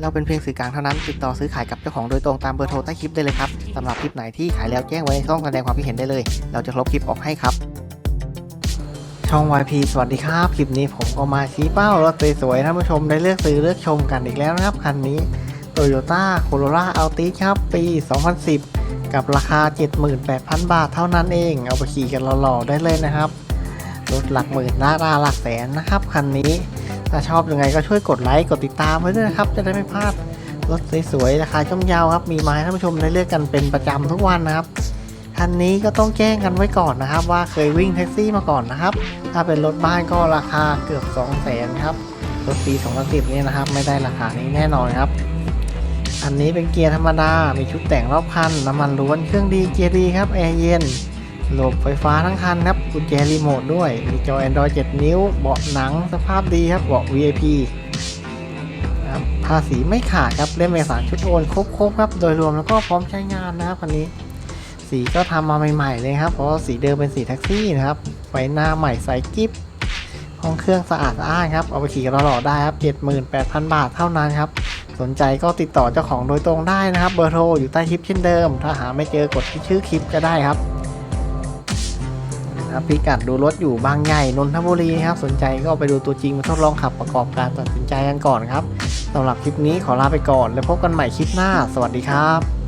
เราเป็นเพียงสื่อกลางเท่านั้น ติดต่อซื้อขายกับเจ้าของโดยตรงตามเบอร์โทรใต้คลิปได้เลยครับสำหรับคลิปไหนที่ขายแล้วแจ้งไว้ในช่องแสดงความคิดเห็นได้เลย เราจะลบคลิปออกให้ครับ ช่อง YP สวัสดีครับ คลิปนี้ผมก็มาชี้เป้ารถสวยๆท่านผู้ชมได้เลือกซื้อเลือกชมกันอีกแล้วนะครับคันนี้ Toyota Corolla Altis ครับปี 2010 กับราคา 78,000 บาทเท่านั้นเอง เอาไปขี่กันหล่อๆได้เลยนะครับรถหลักหมื่นหน้าตาหลักแสนนะครับคันนี้ ถ้าชอบยังไงก็ช่วยกดไลค์กดติดตามไว้ด้วยนะครับ จะได้ไม่พลาดรถสวยๆราคาย่อมเยาวครับมีมาให้ท่านผู้ชมได้เลือกกันเป็นประจำทุกวันนะครับคันนี้ก็ต้องแจ้งกันไว้ก่อนนะครับ ว่าเคยวิ่งแท็กซี่มาก่อนนะครับ ถ้าเป็นรถบ้านก็ราคาเกือบ 2 0 0แสนครับรถปี 2010นี่นะครับ ไม่ได้ราคานี้แน่นอนครับ อันนี้เป็นเกียร์ธรรมดา มีชุดแต่งรอบคันน้ำมันล้วนเครื่องดีเกียร์ดีครับแอร์เย็น ระบไฟฟ้าทั้งคันครับกุญแจรีโมทด้วย มีจอ Android 7 นิ้ว เบาะหนังสภาพดีครับ เบาะ VIP นะครับภาษีไม่ขาดครับเล่มเอกสารชุดโอนครบๆครับ โดยรวมแล้วก็พร้อมใช้งานนะครับคันนี้ สีก็ทำมาใหม่ๆเลยครับ เพราะสีเดิมเป็นสีแท็กซี่นะครับ ไฟหน้าใหม่ใสกิ๊บห้องเครื่องสะอาดสะอ้านครับ เอาไปขี่กันหล่อๆได้ครับ 78,000 บาทเท่านั้นครับ สนใจก็ติดต่อเจ้าของโดยตรงได้นะครับ เบอร์โทรอยู่ใต้คลิปเช่นเดิม ถ้าหาไม่เจอกดที่ชื่อคลิปก็ได้ครับ นะครับพิกัดดูรถอยู่บางใหญ่นนทบุรีครับสนใจก็ไปดูตัวจริงมาทดลองขับประกอบการตัดสินใจกันก่อนครับสำหรับคลิปนี้ขอลาไปก่อน แล้วพบกันใหม่คลิปหน้า สวัสดีครับ